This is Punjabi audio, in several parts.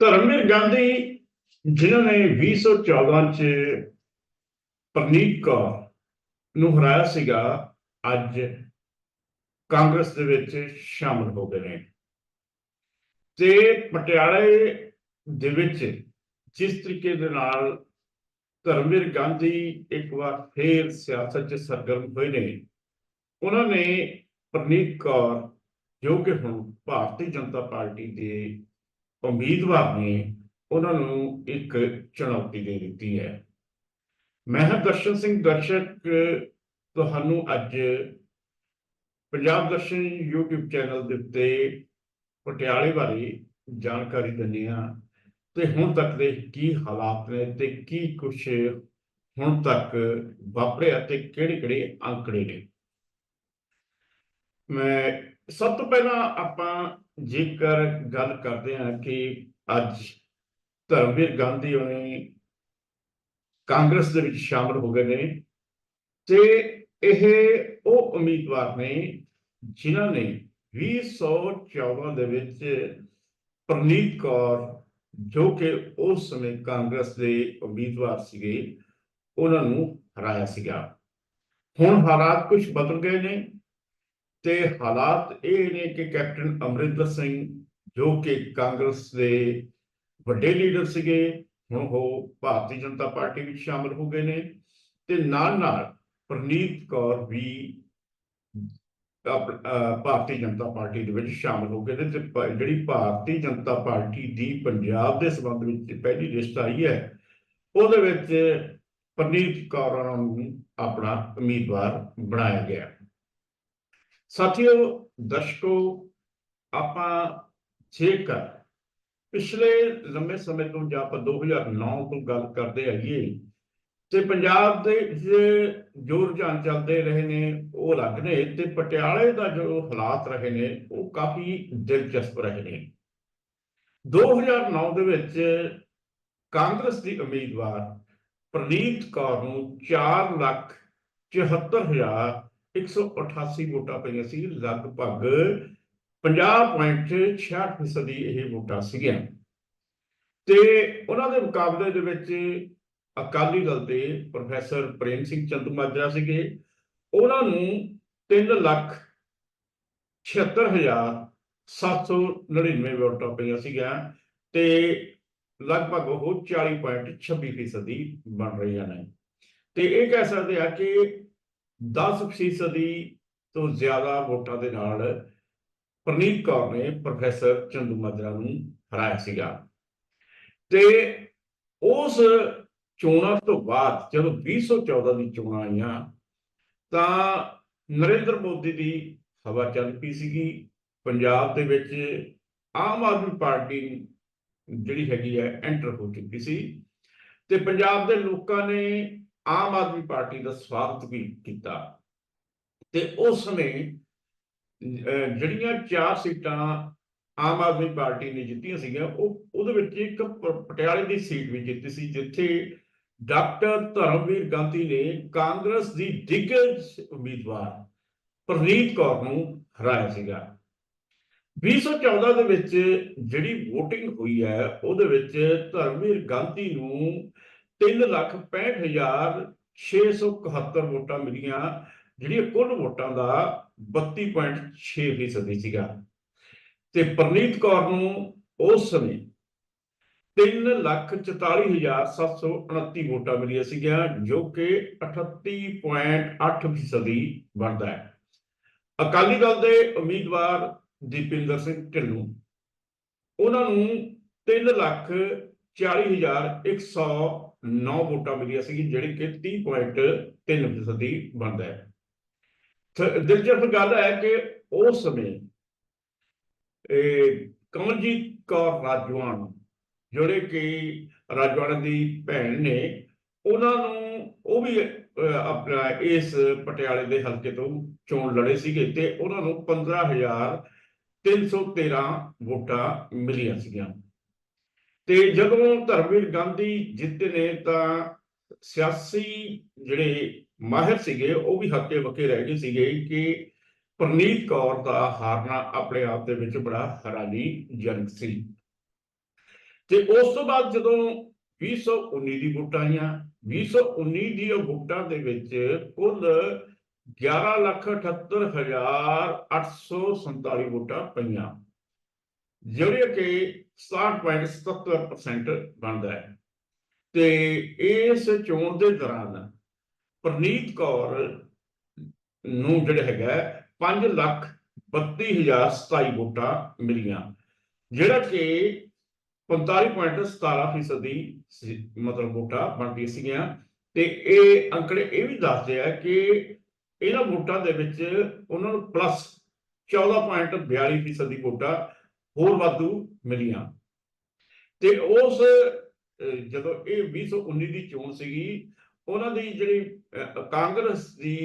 ਧਰਮਵੀਰ ਗਾਂਧੀ, ਜਿਨ੍ਹਾਂ ਨੇ 2014 ਚ ਪ੍ਰਨੀਤ ਕੌਰ ਨੂੰ ਹਰਾਇਆ ਸੀਗਾ, ਅੱਜ ਕਾਂਗਰਸ ਦੇ ਵਿੱਚ ਸ਼ਾਮਲ ਹੋ ਗਏ ਨੇ। ਤੇ ਪਟਿਆਲੇ ਦੇ ਵਿੱਚ ਜਿਸ ਤਰੀਕੇ ਦੇ ਨਾਲ ਧਰਮਵੀਰ ਗਾਂਧੀ ਇੱਕ ਵਾਰ ਫੇਰ ਸਿਆਸਤ 'ਚ ਸਰਗਰਮ ਹੋਏ ਨੇ, ਉਹਨਾਂ ਨੇ ਪ੍ਰਨੀਤ ਕੌਰ, ਜੋ ਕਿ ਹੁਣ ਭਾਰਤੀ ਜਨਤਾ ਪਾਰਟੀ ਦੇ ਉਮੀਦਵਾਰ ਨੇ ਉਹਨਾਂ ਨੂੰ ਇੱਕ ਚੁਣੌਤੀ ਦੇ ਦਿੱਤੀ ਹੈ। ਮੈਂ ਹਾਂ ਦਰਸ਼ਨ ਸਿੰਘ ਦਰਸ਼ਕ, ਤੁਹਾਨੂੰ ਅੱਜ ਪੰਜਾਬ ਦਰਸ਼ਨ YouTube ਚੈਨਲ ਦੇ ਉੱਤੇ ਪਟਿਆਲੇ ਬਾਰੇ ਜਾਣਕਾਰੀ ਦਿੰਦੇ ਹਾਂ ਤੇ ਹੁਣ ਤੱਕ ਦੇ ਕੀ ਹਾਲਾਤ ਨੇ ਤੇ ਕੀ ਕੁਝ ਹੁਣ ਤੱਕ ਵਾਪਰਿਆ ਤੇ ਕਿਹੜੇ ਕਿਹੜੇ ਅੰਕੜੇ ਨੇ। ਮੈਂ ਸਭ ਤੋਂ ਪਹਿਲਾਂ ਆਪਾਂ ਜੇਕਰ ਗੱਲ ਕਰਦੇ ਹਾਂ ਕਿ ਅੱਜ ਧਰਮਵੀਰ ਗਾਂਧੀ ਉਹਨੇ ਕਾਂਗਰਸ ਦੇ ਵਿੱਚ ਸ਼ਾਮਲ ਹੋ ਗਏ ਨੇ, ਤੇ ਇਹ ਉਹ ਉਮੀਦਵਾਰ ਨੇ ਜਿਨ੍ਹਾਂ ਨੇ 2014 ਦੇ ਵਿੱਚ ਪ੍ਰਨੀਤ ਕੌਰ, ਜੋ ਕਿ ਉਸ ਸਮੇਂ ਕਾਂਗਰਸ ਦੇ ਉਮੀਦਵਾਰ ਸੀਗੇ, ਉਹਨਾਂ ਨੂੰ ਹਰਾਇਆ ਸੀਗਾ। ਹੁਣ ਹਾਲਾਤ ਕੁਝ ਬਦਲ ਗਏ ਨੇ। ਤੇ ਹਾਲਾਤ ਇਹ ਨੇ ਕਿ ਕੈਪਟਨ ਅਮਰਿੰਦਰ ਸਿੰਘ, ਜੋ ਕਿ ਕਾਂਗਰਸ ਦੇ ਵੱਡੇ ਲੀਡਰ ਸੀਗੇ, ਹੁਣ ਉਹ ਭਾਰਤੀ ਜਨਤਾ ਪਾਰਟੀ ਵਿੱਚ ਸ਼ਾਮਲ ਹੋ ਗਏ ਨੇ। ਤੇ ਨਾਲ ਨਾਲ ਪ੍ਰਨੀਤ ਕੌਰ ਵੀ ਆਪ- ਭਾਰਤੀ ਜਨਤਾ ਪਾਰਟੀ ਦੇ ਵਿੱਚ ਸ਼ਾਮਲ ਹੋ ਗਏ ਨੇ। ਤੇ ਪ- ਜਿਹੜੀ ਭਾਰਤੀ ਜਨਤਾ ਪਾਰਟੀ ਦੀ ਪੰਜਾਬ ਦੇ ਸੰਬੰਧ ਵਿੱਚ ਪਹਿਲੀ ਲਿਸਟ ਆਈ ਹੈ, ਉਹਦੇ ਵਿੱਚ ਪ੍ਰਨੀਤ ਕੌਰ ਨੂੰ ਆਪਣਾ ਉਮੀਦਵਾਰ ਬਣਾਇਆ ਗਿਆ। ਸਾਥੀਓ, ਦਰਸ਼ਕੋ, ਆਪਾਂ ਜੇਕਰ ਪਿਛਲੇ ਲੰਮੇ ਸਮੇਂ ਤੋਂ ਜਾਂ ਆਪਾਂ 2009 ਤੋਂ ਗੱਲ ਕਰਦੇ ਆਈਏ ਤੇ ਪੰਜਾਬ ਦੇ ਜੋ ਰੁਝਾਨ ਚੱਲਦੇ ਰਹੇ ਨੇ, ਉਹ ਅਲੱਗ ਨੇ ਤੇ ਪਟਿਆਲੇ ਦਾ ਜੋ ਹਾਲਾਤ ਰਹੇ ਨੇ, ਉਹ ਕਾਫੀ ਦਿਲਚਸਪ ਰਹੇ ਨੇ। 2009 ਦੇ ਵਿੱਚ ਕਾਂਗਰਸ ਦੀ ਉਮੀਦਵਾਰ ਪ੍ਰਨੀਤ ਕੌਰ ਨੂੰ 4 ਲੱਖ 74188 ਵੋਟਾਂ ਪਈਆਂ ਸੀ, ਲਗਭਗ 50.66% ਦੀ ਇਹ ਵੋਟਾਂ ਸੀਗੀਆਂ। ਤੇ ਉਹਨਾਂ ਦੇ ਮੁਕਾਬਲੇ ਦੇ ਵਿੱਚ ਅਕਾਲੀ ਦਲ ਦੇ ਪ੍ਰੋਫੈਸਰ ਪ੍ਰੇਮ ਸਿੰਘ ਚੰਦਮਾਜਰਾ ਸੀਗੇ। ਉਹਨਾਂ ਨੂੰ 3 ਲੱਖ 76799 ਵੋਟਾਂ ਪਈਆਂ ਸੀਗੀਆਂ ਤੇ ਲਗਭਗ ਉਹ 40.26% ਦੀ ਬਣ ਰਹੀਆਂ ਨੇ। ਤੇ ਇਹ ਕਹਿ ਸਕਦੇ ਆ ਕਿ 10% ਦੀ ਤੋਂ ਜ਼ਿਆਦਾ ਵੋਟਾਂ ਦੇ ਨਾਲ ਪ੍ਰਨੀਤ ਕੌਰ ਨੇ ਪ੍ਰੋਫੈਸਰ ਚੰਦੂਮਾਜਰਾ ਨੂੰ ਹਰਾਇਆ ਸੀਗਾ। ਤੇ ਉਸ ਚੋਣਾਂ ਤੋਂ ਬਾਅਦ ਜਦੋਂ 2014 ਦੀ ਚੋਣਾਂ ਆਈਆਂ, ਤਾਂ ਨਰਿੰਦਰ ਮੋਦੀ ਦੀ ਹਵਾ ਚੱਲ ਪਈ ਸੀਗੀ। ਪੰਜਾਬ ਦੇ ਵਿੱਚ ਆਮ ਆਦਮੀ ਪਾਰਟੀ ਜਿਹੜੀ ਹੈਗੀ ਹੈ, ਐਂਟਰ ਹੋ ਚੁੱਕੀ ਸੀ। ਤੇ ਪੰਜਾਬ ਦੇ ਲੋਕਾਂ ਨੇ ਆਮ ਆਦਮੀ ਪਾਰਟੀ ਦਾ ਸਵਾਗਤ ਵੀ ਕੀਤਾ। ਤੇ ਉਸ ਸਮੇਂ ਜਿਹੜੀਆਂ ਚਾਰ ਸੀਟਾਂ ਆਮ ਆਦਮੀ ਪਾਰਟੀ ਨੇ ਜਿੱਤੀਆਂ ਸੀਗੀਆਂ, ਉਹ ਉਹਦੇ ਵਿੱਚ ਇੱਕ ਪਟਿਆਲੇ ਦੀ ਸੀਟ ਵੀ ਜਿੱਤੀ ਸੀ, ਜਿੱਥੇ ਡਾਕਟਰ ਧਰਮਵੀਰ ਗਾਂਧੀ ਨੇ ਕਾਂਗਰਸ ਦੀ ਦਿੱਗਜ ਉਮੀਦਵਾਰ ਪ੍ਰਨੀਤ ਕੌਰ ਨੂੰ ਹਰਾਇਆ ਸੀਗਾ। 2014 ਦੇ ਵਿੱਚ ਜਿਹੜੀ VOTING ਹੋਈ ਹੈ, ਉਹਦੇ ਵਿੱਚ ਧਰਮਵੀਰ ਗਾਂਧੀ ਨੂੰ 365671 ਵੋਟਾਂ ਮਿਲੀਆਂ, ਜਿਹੜੀਆਂ ਕੁੱਲ ਵੋਟਾਂ ਦਾ 32.6% ਸੀਗਾ। ਤੇ ਪ੍ਰਨੀਤ ਕੌਰ ਨੂੰ ਉਸ ਸਮੇਂ 344729 ਵੋਟਾਂ ਮਿਲੀਆਂ ਸੀਗੀਆਂ, ਜੋ ਕਿ 38.8% ਦੀ ਬਣਦਾ ਹੈ। ਅਕਾਲੀ ਦਲ ਦੇ ਉਮੀਦਵਾਰ ਦੀਪਿੰਦਰ ਸਿੰਘ ਢਿੱਲੋਂ, ਉਹਨਾਂ ਨੂੰ 340109 ਵੋਟਾਂ ਮਿਲੀਆਂ ਸੀ, ਜਿਹੜੀ ਕਿ 30.3% ਦੀ ਬਣਦਾ ਹੈ। ਦਿਲਚਸਪ ਗੱਲ ਹੈ ਕਿ ਉਸ ਸਮੇਂ ਇਹ ਕਮਲਜੀਤ ਕੌਰ ਰਾਜਵਾਨ, ਜਿਹੜੇ ਕਿ ਰਾਜਵਾਨ ਦੀ ਭੈਣ ਨੇ, ਉਹਨਾਂ ਨੂੰ ਉਹ ਵੀ ਆਪਣਾ ਇਸ ਪਟਿਆਲੇ ਦੇ ਹਲਕੇ ਤੋਂ ਚੋਣ ਲੜੇ ਸੀਗੇ ਤੇ ਉਹਨਾਂ ਨੂੰ 15313 ਵੋਟਾਂ ਮਿਲੀਆਂ ਸੀਗੀਆਂ। ਤੇ ਜਦੋਂ ਧਰਮਵੀਰ ਗਾਂਧੀ ਜਿੱਤੇ ਨੇ ਤਾਂ ਸਿਆਸੀ ਜਿਹੜੇ ਮਾਹਿਰ ਸੀਗੇ ਉਹ ਵੀ ਹੱਕੇ ਵਕੇ ਰਹਿ ਗਏ ਸੀਗੇ ਕਿ ਪ੍ਰਨੀਤ ਕੌਰ ਦਾ ਹਾਰਨਾ ਆਪਣੇ ਆਪ ਦੇ ਵਿੱਚ ਬੜਾ ਹੈਰਾਨੀਜਨਕ ਸੀ। ਤੇ ਉਸ ਤੋਂ ਬਾਅਦ ਜਦੋਂ 2019 ਦੀ ਵੋਟਾਂ ਆਈਆਂ 2019 ਦੀ ਉਹ ਵੋਟਾਂ ਦੇ ਵਿੱਚ ਕੁੱਲ 11,78,847 ਵੋਟਾਂ ਪਈਆਂ। ਜਿਹੜੇ ਕਿ 60.77% ਬਣਦਾ ਹੈ। ਤੇ ਇਸ ਚੋਣ ਦੇ ਦੌਰਾਨ ਪ੍ਰਨੀਤ ਕੌਰ ਨੂੰ ਜਿਹੜਾ ਹੈਗਾ 5 ਲੱਖ 32027 ਵੋਟਾਂ ਮਿਲੀਆਂ, ਜਿਹੜਾ ਕਿ 45.17% ਦੀ ਸੀ- ਮਤਲਬ ਵੋਟਾਂ ਬਣਦੀਆਂ ਸੀਗੀਆਂ। ਤੇ ਇਹ ਅੰਕੜੇ ਇਹ ਵੀ ਦੱਸਦੇ ਆ ਕਿ ਇਹਨਾਂ ਵੋਟਾਂ ਦੇ ਵਿੱਚ ਉਹਨਾਂ ਨੂੰ ਪਲੱਸ 14.42% ਦੀ ਵੋਟਾਂ ਹੋਰ ਵਾਧੂ ਮਿਲੀਆਂ। ਤੇ ਉਸ ਜਦੋਂ ਇਹ 2019 ਦੀ ਚੋਣ ਸੀਗੀ ਉਹਨਾਂ ਦੀ ਜਿਹੜੀ ਕਾਂਗਰਸ ਦੀ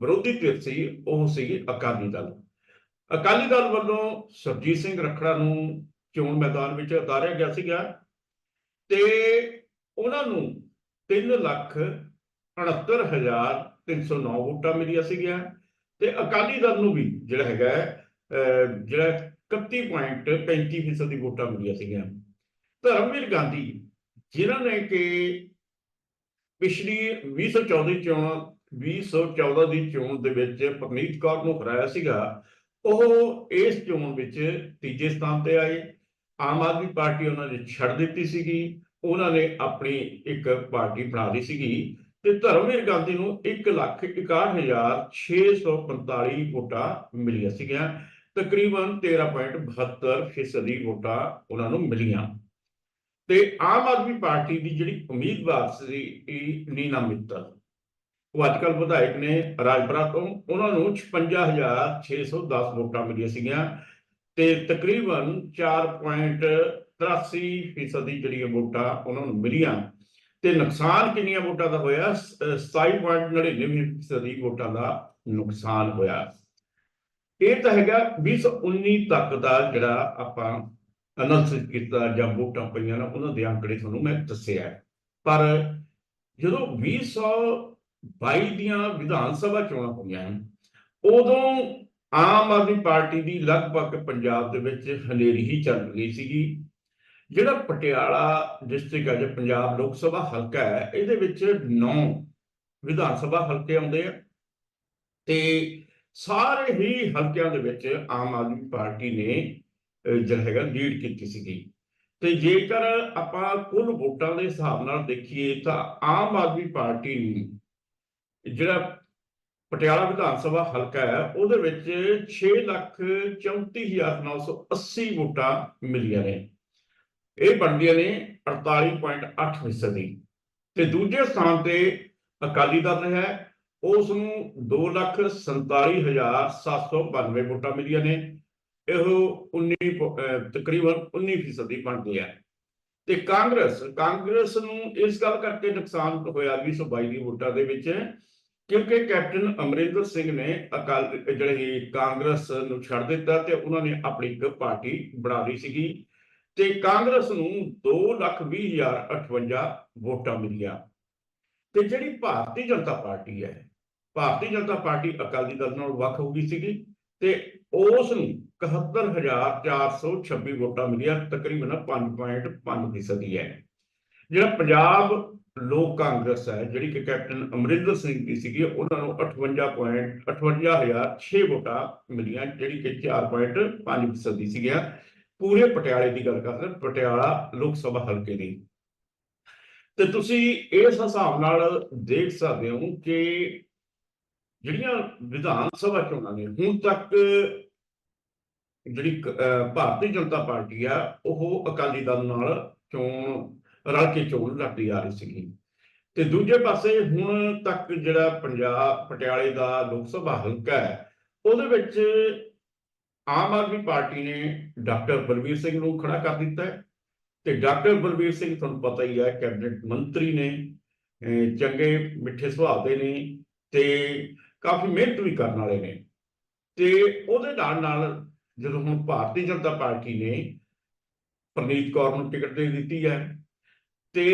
ਵਿਰੋਧੀ ਧਿਰ ਸੀ ਉਹ ਸੀਗੀ ਅਕਾਲੀ ਦਲ। ਅਕਾਲੀ ਦਲ ਵੱਲੋਂ ਸਰਜੀਤ ਸਿੰਘ ਰੱਖੜਾ ਨੂੰ ਚੋਣ ਮੈਦਾਨ ਵਿੱਚ ਉਤਾਰਿਆ ਗਿਆ ਸੀਗਾ ਤੇ ਉਹਨਾਂ ਨੂੰ 3 ਲੱਖ 69309 ਵੋਟਾਂ ਮਿਲੀਆਂ ਸੀਗੀਆਂ ਤੇ ਅਕਾਲੀ ਦਲ ਨੂੰ ਵੀ ਜਿਹੜਾ ਹੈਗਾ ਹੈ, ਜਿਹੜਾ 31.35% ਦੀ ਵੋਟਾਂ ਮਿਲੀਆਂ ਸੀਗੀਆਂ। ਧਰਮਵੀਰ ਗਾਂਧੀ, ਜਿਨ੍ਹਾਂ ਨੇ ਕਿ ਪਿਛਲੀ 2014 ਚੋਣ 2014 ਦੀ ਚੋਣ ਦੇ ਵਿੱਚ ਪਰਨੀਤ ਕੌਰ ਨੂੰ ਹਰਾਇਆ ਸੀਗਾ, ਉਹ ਇਸ ਚੋਣ ਵਿੱਚ ਤੀਜੇ ਸਥਾਨ ਤੇ ਆਏ। ਆਮ ਆਦਮੀ ਪਾਰਟੀ ਉਹਨਾਂ ਨੇ ਛੱਡ ਦਿੱਤੀ ਸੀਗੀ। ਉਹਨਾਂ ਨੇ ਆਪਣੀ ਇੱਕ ਪਾਰਟੀ ਬਣਾ ਲਈ ਸੀਗੀ ਤੇ ਧਰਮਵੀਰ ਗਾਂਧੀ ਨੂੰ 161645 ਵੋਟਾਂ ਮਿਲੀਆਂ ਸੀਗੀਆਂ। ਤਕਰੀਬਨ 13.72% ਦੀ ਵੋਟਾਂ ਉਹਨਾਂ ਨੂੰ ਮਿਲੀਆਂ। ਤੇ ਆਮ ਆਦਮੀ ਪਾਰਟੀ ਦੀ ਜਿਹੜੀ ਉਮੀਦਵਾਰ ਸੀ ਇਹ ਨੀਨਾ ਮਿੱਤਲ, ਉਹ ਅੱਜ ਕੱਲ੍ਹ ਵਿਧਾਇਕ ਨੇ ਰਾਜਪੁਰਾ ਤੋਂ। ਉਹਨਾਂ ਨੂੰ 56610 ਵੋਟਾਂ ਮਿਲੀਆਂ ਸੀਗੀਆਂ ਤੇ ਤਕਰੀਬਨ 4.83 ਫੀਸਦ ਦੀ ਜਿਹੜੀਆਂ ਵੋਟਾਂ ਉਹਨਾਂ ਨੂੰ ਮਿਲੀਆਂ। ਤੇ ਨੁਕਸਾਨ ਕਿੰਨੀਆਂ ਵੋਟਾਂ ਦਾ ਹੋਇਆ? ਸ- ਅਹ 27.99 ਫੀਸਦ ਦੀ ਵੋਟਾਂ ਦਾ ਨੁਕਸਾਨ ਹੋਇਆ। ਇਹ ਤਾਂ ਹੈਗਾ 2019 ਤੱਕ ਦਾ ਜਿਹੜਾ ਆਪਾਂ ਅਨਲਿਸਿਸ ਕੀਤਾ ਜਾਂ ਵੋਟਾਂ ਪਈਆਂ ਨਾ, ਉਹਨਾਂ ਦੇ ਅੰਕੜੇ ਤੁਹਾਨੂੰ ਮੈਂ ਦੱਸਿਆ ਹੈ। ਪਰ ਜਦੋਂ 2022 ਦੀਆਂ ਵਿਧਾਨ ਸਭਾ ਚੋਣਾਂ ਹੋਈਆਂ ਉਦੋਂ ਆਮ ਆਦਮੀ ਪਾਰਟੀ ਦੀ ਲਗਭਗ ਪੰਜਾਬ ਦੇ ਵਿੱਚ ਹਨੇਰੀ ਹੀ ਚੱਲ ਰਹੀ ਸੀਗੀ ਜਿਹੜਾ ਪਟਿਆਲਾ ਡਿਸਟ੍ਰਿਕਟ ਹੈ ਜੋ ਪੰਜਾਬ ਲੋਕ ਸਭਾ ਹਲਕਾ ਹੈ, ਇਹਦੇ ਵਿੱਚ 9 ਵਿਧਾਨ ਸਭਾ ਹਲਕੇ ਆਉਂਦੇ ਆ ਤੇ ਸਾਰੇ ਹੀ ਹਲਕਿਆਂ ਦੇ ਵਿੱਚ ਆਮ ਆਦਮੀ ਪਾਰਟੀ ਨੇ ਜਿਹੜਾ ਹੈਗਾ ਲੀਡ ਕੀਤੀ ਸੀਗੀ। ਤੇ ਜੇਕਰ ਆਪਾਂ ਕੁੱਲ ਵੋਟਾਂ ਦੇ ਹਿਸਾਬ ਨਾਲ ਦੇਖੀਏ ਤਾਂ ਆਮ ਆਦਮੀ ਪਾਰਟੀ ਨੂੰ, ਜਿਹੜਾ ਪਟਿਆਲਾ ਵਿਧਾਨ ਸਭਾ ਹਲਕਾ ਹੈ, ਉਹਦੇ ਵਿੱਚ 634980 ਵੋਟਾਂ ਮਿਲੀਆਂ ਨੇ। ਇਹ ਬਣਦੀਆਂ ਨੇ 48.8 ਫੀਸਦੀ। ਤੇ ਦੂਜੇ ਸਥਾਨ ਤੇ ਅਕਾਲੀ ਦਲ ਹੈ ਉਸ ਨੂੰ 247792 ਵੋਟਾਂ ਮਿਲੀਆਂ ਨੇ। ਇਹ 19 ਤਕਰੀਬਨ 19 ਫੀਸਦੀ ਬਣਦੀ ਹੈ। ਤੇ ਕਾਂਗਰਸ ਕਾਂਗਰਸ ਨੂੰ ਇਸ ਗੱਲ ਕਰਕੇ ਨੁਕਸਾਨ ਹੋਇਆ 2022 ਦੀ ਵੋਟਾਂ ਦੇ ਵਿੱਚ, ਕਿਉਂਕਿ ਕੈਪਟਨ ਅਮਰਿੰਦਰ ਸਿੰਘ ਨੇ ਅਕਾਲ, ਜਿਹੜੀ ਕਾਂਗਰਸ ਨੂੰ ਛੱਡ ਦਿੱਤਾ ਤੇ ਉਹਨਾਂ ਨੇ ਆਪਣੀ ਇੱਕ ਪਾਰਟੀ ਬਣਾ ਲਈ ਸੀਗੀ। ਤੇ ਕਾਂਗਰਸ ਨੂੰ 220058 ਵੋਟਾਂ ਮਿਲੀਆਂ। ਤੇ ਜਿਹੜੀ ਭਾਰਤੀ ਜਨਤਾ ਪਾਰਟੀ ਹੈ ਭਾਰਤੀ ਜਨਤਾ ਪਾਰਟੀ ਅਕਾਲੀ ਦਲ ਨਾਲ ਵੱਖ ਹੋ ਗਈ ਸੀਗੀ ਤੇ ਉਸ ਨੂੰ 71426 ਵੋਟਾਂ ਮਿਲੀਆਂ, ਤਕਰੀਬਨ 5.5 ਫੀਸਦੀ ਹੈ। ਜਿਹੜਾ ਪੰਜਾਬ ਲੋਕ ਕਾਂਗਰਸ ਹੈ, ਜਿਹੜੀ ਕਿ ਕੈਪਟਨ ਅਮਰਿੰਦਰ ਸਿੰਘ ਦੀ ਸੀਗੀ, ਉਹਨਾਂ ਨੂੰ 58.58006 ਵੋਟਾਂ ਮਿਲੀਆਂ, ਜਿਹੜੀ ਕਿ 4.5 ਫੀਸਦੀ ਸੀਗੀਆਂ। ਪੂਰੇ ਪਟਿਆਲੇ ਦੀ ਗੱਲ ਕਰਦੇ ਪਟਿਆਲਾ ਲੋਕ ਸਭਾ ਹਲਕੇ ਦੀ। ਤੇ ਤੁਸੀਂ ਇਸ ਹਿਸਾਬ ਨਾਲ ਦੇਖ ਸਕਦੇ ਹੋ ਕਿ ਜਿਹੜੀਆਂ ਵਿਧਾਨ ਸਭਾ ਚੋਣਾਂ ਨੇ, ਹੁਣ ਤੱਕ ਜਿਹੜੀ ਭਾਰਤੀ ਜਨਤਾ ਪਾਰਟੀ ਆ, ਉਹ ਅਕਾਲੀ ਦਲ ਨਾਲ ਚੋਣ, ਰਲ ਕੇ ਚੋਣ ਲੜਦੀ ਆ ਰਹੀ ਸੀਗੀ। ਤੇ ਦੂਜੇ ਪਾਸੇ ਹੁਣ ਤੱਕ ਜਿਹੜਾ ਪੰਜਾਬ, ਪਟਿਆਲੇ ਦਾ ਲੋਕ ਸਭਾ ਹਲਕਾ ਹੈ, ਉਹਦੇ ਵਿੱਚ ਆਮ ਆਦਮੀ ਪਾਰਟੀ ਨੇ ਡਾਕਟਰ ਬਲਵੀਰ ਸਿੰਘ ਨੂੰ ਖੜਾ ਕਰ ਦਿੱਤਾ ਹੈ। ਤੇ ਡਾਕਟਰ ਬਲਵੀਰ ਸਿੰਘ, ਤੁਹਾਨੂੰ ਪਤਾ ਹੀ ਹੈ ਕੈਬਨਿਟ ਮੰਤਰੀ ਨੇ ਚੰਗੇ, ਮਿੱਠੇ ਸੁਭਾਅ ਦੇ ਨੇ, ਤੇ ਕਾਫੀ ਮਿਹਨਤ ਵੀ ਕਰਨ ਵਾਲੇ ਨੇ। ਤੇ ਉਹਦੇ ਨਾਲ ਨਾਲ ਜਦੋਂ ਹੁਣ ਭਾਰਤੀ ਜਨਤਾ ਪਾਰਟੀ ਨੇ ਪ੍ਰਨੀਤ ਕੌਰ ਨੂੰ ਟਿਕਟ ਦੇ ਦਿੱਤੀ ਹੈ ਤੇ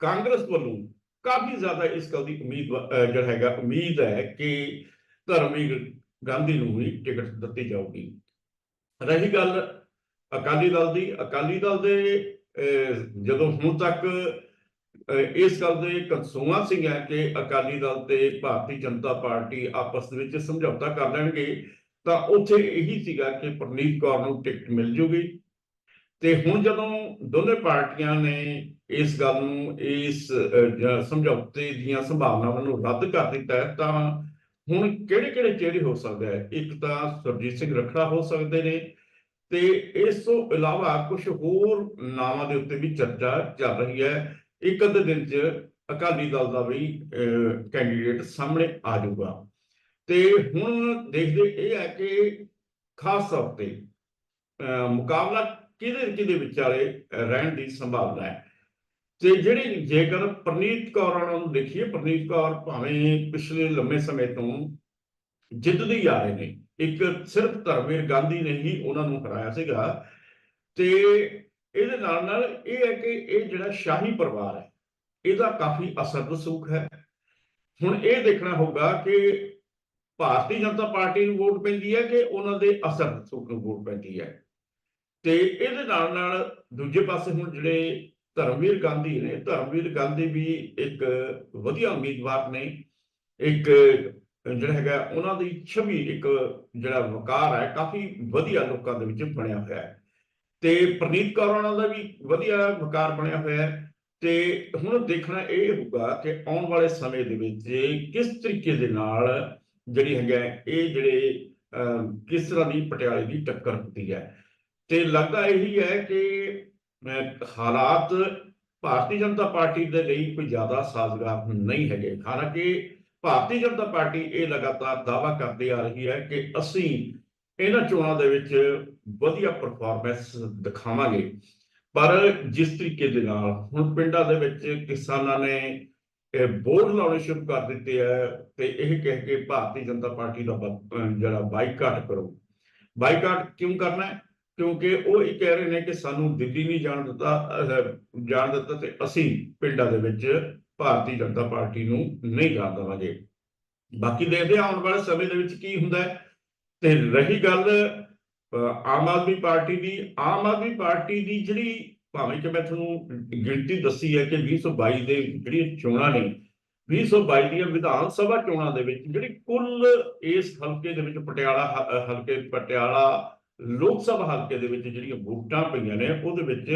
ਕਾਂਗਰਸ ਵੱਲੋਂ ਕਾਫੀ ਜ਼ਿਆਦਾ ਇਸ ਗੱਲ ਦੀ ਉਮੀਦ ਜਿਹੜਾ ਹੈਗਾ ਉਮੀਦ ਹੈ ਕਿ ਧਰਮਵੀਰ ਗਾਂਧੀ ਨੂੰ ਹੀ ਟਿਕਟ ਦਿੱਤੀ ਜਾਊਗੀ। ਰਹੀ ਗੱਲ ਅਕਾਲੀ ਦਲ ਦੀ, ਅਕਾਲੀ ਦਲ ਦੇ ਜਦੋਂ ਹੁਣ ਤੱਕ ਇਸ ਗੱਲ ਦੇ ਕਨਸੂਆ ਸੀਗਾ ਕਿ ਅਕਾਲੀ ਦਲ ਤੇ ਭਾਰਤੀ ਜਨਤਾ ਪਾਰਟੀ ਆਪਸ ਵਿੱਚ ਸਮਝੌਤਾ ਕਰ ਲੈਣਗੇ, ਤਾਂ ਉੱਥੇ ਇਹੀ ਸੀਗਾ ਕਿ ਪ੍ਰਨੀਤ ਕੌਰ ਨੂੰ ਟਿਕਟ ਮਿਲ ਜੂਗੀ। ਤੇ ਹੁਣ ਜਦੋਂ ਦੋਨੇ ਪਾਰਟੀਆਂ ਨੇ ਇਸ ਗੱਲ ਨੂੰ, ਇਸ ਸਮਝੌਤੇ ਦੀਆਂ ਸੰਭਾਵਨਾਵਾਂ ਨੂੰ ਰੱਦ ਕਰ ਦਿੱਤਾ ਹੈ, ਤਾਂ ਹੁਣ ਕਿਹੜੇ ਕਿਹੜੇ ਚਿਹਰੇ ਹੋ ਸਕਦੇ ਹੈ? ਇੱਕ ਤਾਂ ਸੁਰਜੀਤ ਸਿੰਘ ਰੱਖੜਾ ਹੋ ਸਕਦੇ ਨੇ ਤੇ ਇਸ ਤੋਂ ਇਲਾਵਾ ਕੁਝ ਹੋਰ ਨਾਵਾਂ ਦੇ ਉੱਤੇ ਵੀ ਚਰਚਾ ਚੱਲ ਰਹੀ ਹੈ। ਇੱਕ ਅੱਧੇ ਦਿਨ 'ਚ ਅਕਾਲੀ ਦਲ ਦਾ ਵੀ ਕੈਂਡੀਡੇਟ ਸਾਹਮਣੇ ਆ ਜਾਊਗਾ। ਤੇ ਹੁਣ ਦੇਖਦੇ, ਇਹ ਹੈ ਕਿ ਖਾਸ ਤੌਰ ਤੇ ਮੁਕਾਬਲਾ ਕਿਹਦੇ ਕਿਹਦੇ ਵਿਚਾਲੇ ਰਹਿਣ ਦੀ ਸੰਭਾਵਨਾ ਹੈ? ਤੇ ਜਿਹੜੀ ਜੇਕਰ ਪ੍ਰਨੀਤ ਕੌਰ ਵਾਲਾ ਨੂੰ ਦੇਖੀਏ, ਪ੍ਰਨੀਤ ਕੌਰ ਭਾਵੇਂ ਪਿਛਲੇ ਲੰਮੇ ਸਮੇਂ ਤੋਂ ਜਿੱਤਦੀ ਆ ਰਹੇ ਨੇ, ਇੱਕ ਸਿਰਫ ਧਰਮਵੀਰ ਗਾਂਧੀ ਨੇ ਹੀ ਉਹਨਾਂ ਨੂੰ ਹਰਾਇਆ ਸੀਗਾ। ਤੇ ਇਹਦੇ ਨਾਲ ਨਾਲ ਇਹ ਹੈ ਕਿ ਇਹ ਜਿਹੜਾ ਸ਼ਾਹੀ ਪਰਿਵਾਰ ਹੈ, ਇਹਦਾ ਕਾਫੀ ਅਸਰ ਦਸੂਖ ਹੈ। ਹੁਣ ਇਹ ਦੇਖਣਾ ਹੋਊਗਾ ਕਿ ਭਾਰਤੀ ਜਨਤਾ ਪਾਰਟੀ ਨੂੰ ਵੋਟ ਪੈਂਦੀ ਹੈ ਕਿ ਉਹਨਾਂ ਦੇ ਅਸਰ ਦਸੂਖ ਨੂੰ ਵੋਟ ਪੈਂਦੀ ਹੈ? ਤੇ ਇਹਦੇ ਨਾਲ ਨਾਲ ਦੂਜੇ ਪਾਸੇ ਹੁਣ ਜਿਹੜੇ ਧਰਮਵੀਰ ਗਾਂਧੀ ਨੇ, ਧਰਮਵੀਰ ਗਾਂਧੀ ਵੀ ਇੱਕ ਵਧੀਆ ਉਮੀਦਵਾਰ ਨੇ, ਇੱਕ ਜਿਹੜਾ ਹੈਗਾ ਉਹਨਾਂ ਦੀ ਛਵੀ, ਇੱਕ ਜਿਹੜਾ ਵਕਾਰ ਹੈ, ਕਾਫੀ ਵਧੀਆ ਲੋਕਾਂ ਦੇ ਵਿੱਚ ਬਣਿਆ ਹੋਇਆ ਹੈ। ਤੇ ਪ੍ਰਨੀਤ ਕੌਰ ਉਹਨਾਂ ਦਾ ਵੀ ਵਧੀਆ ਵਕਾਰ ਬਣਿਆ ਹੋਇਆ ਹੈ। ਤੇ ਹੁਣ ਦੇਖਣਾ ਇਹ ਹੋਊਗਾ ਕਿ ਆਉਣ ਵਾਲੇ ਸਮੇਂ ਦੇ ਵਿੱਚ ਕਿਸ ਤਰੀਕੇ ਦੇ ਨਾਲ ਜਿਹੜੀ ਹੈਗਾ ਇਹ ਜਿਹੜੇ ਕਿਸ ਤਰ੍ਹਾਂ ਦੀ ਪਟਿਆਲੇ ਦੀ ਟੱਕਰ ਹੁੰਦੀ ਹੈ। ਤੇ ਲੱਗਦਾ ਇਹੀ ਹੈ ਕਿ ਹਾਲਾਤ ਭਾਰਤੀ ਜਨਤਾ ਪਾਰਟੀ ਦੇ ਲਈ ਕੋਈ ਜ਼ਿਆਦਾ ਸਾਜ਼ਗਾਰ ਨਹੀਂ ਹੈਗੇ। ਹਾਲਾਂਕਿ ਭਾਰਤੀ ਜਨਤਾ ਪਾਰਟੀ ਇਹ ਲਗਾਤਾਰ ਦਾਅਵਾ ਕਰਦੀ ਆ ਰਹੀ ਹੈ ਕਿ ਅਸੀਂ ਇਹਨਾਂ ਚੋਣਾਂ ਦੇ ਵਿੱਚ ਵਧੀਆ ਪਰਫਾਰਮੈਂਸ ਦਿਖਾਵਾਂਗੇ। ਪਰ ਜਿਸ ਤਰੀਕੇ ਦੇ ਨਾਲ ਹੁਣ ਪਿੰਡਾਂ ਦੇ ਵਿੱਚ ਕਿਸਾਨਾਂ ਨੇ ਇਹ ਬੋਰਡ ਲਾਉਣੇ ਸ਼ੁਰੂ ਕਰ ਦਿੱਤੇ ਹੈ ਤੇ ਇਹ ਕਹਿ ਕੇ ਭਾਰਤੀ ਜਨਤਾ ਪਾਰਟੀ ਦਾ ਬ- ਜਿਹੜਾ ਬਾਈਕਾਟ ਕਰੋ। ਬਾਈਕਾਟ ਕਿਉਂ ਕਰਨਾ ਹੈ? ਕਿਉਂਕਿ ਉਹ ਇਹ ਕਹਿ ਰਹੇ ਨੇ ਕਿ ਸਾਨੂੰ ਦਿੱਲੀ ਨਹੀਂ ਜਾਣ ਦਿੱਤਾ ਜਾਣ ਦਿੱਤਾ ਤੇ ਅਸੀਂ ਪਿੰਡਾਂ ਦੇ ਵਿੱਚ ਭਾਰਤੀ ਜਨਤਾ ਪਾਰਟੀ ਨੂੰ ਨਹੀਂ ਜਾਣ ਦੇਵਾਂਗੇ। ਬਾਕੀ ਦੇਖਦੇ ਹਾਂ ਆਉਣ ਵਾਲੇ ਸਮੇਂ ਦੇ ਵਿੱਚ ਕੀ ਹੁੰਦਾ ਹੈ। ਤੇ ਰਹੀ ਗੱਲ ਆਮ ਆਦਮੀ ਪਾਰਟੀ ਦੀ, ਆਮ ਆਦਮੀ ਪਾਰਟੀ ਦੀ ਜਿਹੜੀ, ਭਾਵੇਂ ਕਿ ਮੈਂ ਤੁਹਾਨੂੰ ਗਿਣਤੀ ਦੱਸੀ ਹੈ ਕਿ 2022 ਦੇ ਜਿਹੜੀਆਂ ਚੋਣਾਂ ਨੇ 2022 ਦੀਆਂ ਵਿਧਾਨ ਸਭਾ ਚੋਣਾਂ ਦੇ ਵਿੱਚ ਜਿਹੜੀ ਕੁੱਲ ਇਸ ਹਲਕੇ ਦੇ ਵਿੱਚ ਪਟਿਆਲਾ ਹ- ਹਲਕੇ ਪਟਿਆਲਾ ਲੋਕ ਸਭਾ ਹਲਕੇ ਦੇ ਵਿੱਚ ਜਿਹੜੀਆਂ ਵੋਟਾਂ ਪਈਆਂ ਨੇ, ਉਹਦੇ ਵਿੱਚ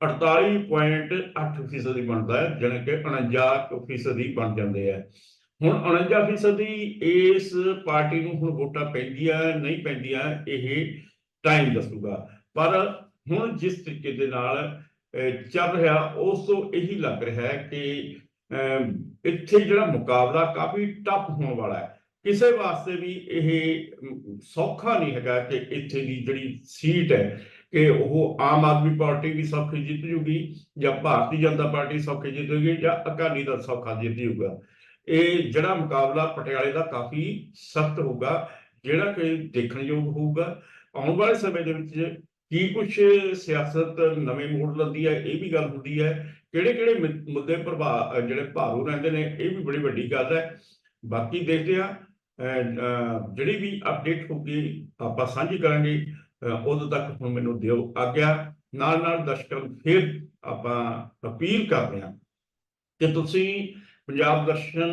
48.8 ਫੀਸਦੀ ਬਣਦਾ ਹੈ, ਜਾਣੀ ਕਿ 49 ਫੀਸਦੀ ਬਣ ਜਾਂਦੇ ਆ ਹੁਣ 49 ਫੀਸਦੀ ਇਸ ਪਾਰਟੀ ਨੂੰ ਹੁਣ ਵੋਟਾਂ ਪੈਂਦੀਆਂ ਨਹੀਂ ਪੈਂਦੀਆਂ, ਇਹ ਟਾਈਮ ਦੱਸੂਗਾ। ਪਰ ਹੁਣ ਜਿਸ ਤਰੀਕੇ ਦੇ ਨਾਲ ਚੱਲ ਰਿਹਾ, ਉਸ ਤੋਂ ਇਹੀ ਲੱਗ ਰਿਹਾ ਹੈ ਕਿ ਇੱਥੇ ਜਿਹੜਾ ਮੁਕਾਬਲਾ ਕਾਫੀ ਟਫ ਹੋਣ ਵਾਲਾ ਹੈ। ਕਿਸੇ ਵਾਸਤੇ ਵੀ ਇਹ ਸੌਖਾ ਨਹੀਂ ਹੈਗਾ ਕਿ ਇੱਥੇ ਦੀ ਜਿਹੜੀ ਸੀਟ ਹੈ ਕਿ ਉਹ ਆਮ ਆਦਮੀ ਪਾਰਟੀ ਵੀ ਸੌਖੀ ਜਿੱਤ ਜੂਗੀ ਜਾਂ ਭਾਰਤੀ ਜਨਤਾ ਪਾਰਟੀ ਸੌਖੀ ਜਿੱਤ ਜੂਗੀ ਜਾਂ ਅਕਾਲੀ ਦਲ ਸੌਖਾ ਜਿੱਤ ਜੂਗਾ। ਇਹ ਜਿਹੜਾ ਮੁਕਾਬਲਾ ਪਟਿਆਲੇ ਦਾ ਕਾਫੀ ਸਖਤ ਹੋਊਗਾ, ਜਿਹੜਾ ਕਿ ਦੇਖਣਯੋਗ ਹੋਊਗਾ। ਆਉਣ ਵਾਲੇ ਸਮੇਂ ਦੇ ਵਿੱਚ ਕੀ ਕੁਝ ਸਿਆਸਤ ਨਵੇਂ ਮੋੜ ਲੈਂਦੀ ਹੈ, ਇਹ ਵੀ ਗੱਲ ਹੁੰਦੀ ਹੈ। ਕਿਹੜੇ ਕਿਹੜੇ ਮੁੱਦੇ ਪ੍ਰਭਾਵ ਜਿਹੜੇ ਭਾਰੂ ਰਹਿੰਦੇ ਨੇ, ਇਹ ਵੀ ਬੜੀ ਵੱਡੀ ਗੱਲ ਹੈ। ਬਾਕੀ ਦੇਖਦੇ ਆ ਜਿਹੜੀ ਵੀ ਅਪਡੇਟ ਹੋਊਗੀ, ਆਪਾਂ ਸਾਂਝੀ ਕਰਾਂਗੇ। ਉਦੋਂ ਤੱਕ ਹੁਣ ਮੈਨੂੰ ਦਿਓ ਆਗਿਆ। ਨਾਲ ਨਾਲ ਦਰਸ਼ਕਾਂ ਨੂੰ ਫਿਰ ਆਪਾਂ ਅਪੀਲ ਕਰਦੇ ਹਾਂ ਕਿ ਤੁਸੀਂ ਪੰਜਾਬ ਦਰਸ਼ਨ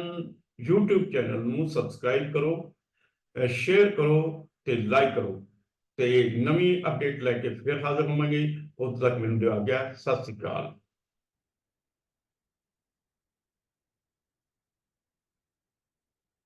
YouTube ਚੈਨਲ ਨੂੰ ਸਬਸਕ੍ਰਾਈਬ ਕਰੋ ਸ਼ੇਅਰ ਕਰੋ ਤੇ ਲਾਈਕ ਕਰੋ। ਤੇ ਨਵੀਂ ਅਪਡੇਟ ਲੈ ਕੇ ਫਿਰ ਹਾਜ਼ਰ ਹੋਵਾਂਗੇ। ਉਦੋਂ ਤੱਕ ਮੈਨੂੰ ਦਿਓ ਆਗਿਆ। ਸਤਿ ਸ੍ਰੀ ਅਕਾਲ।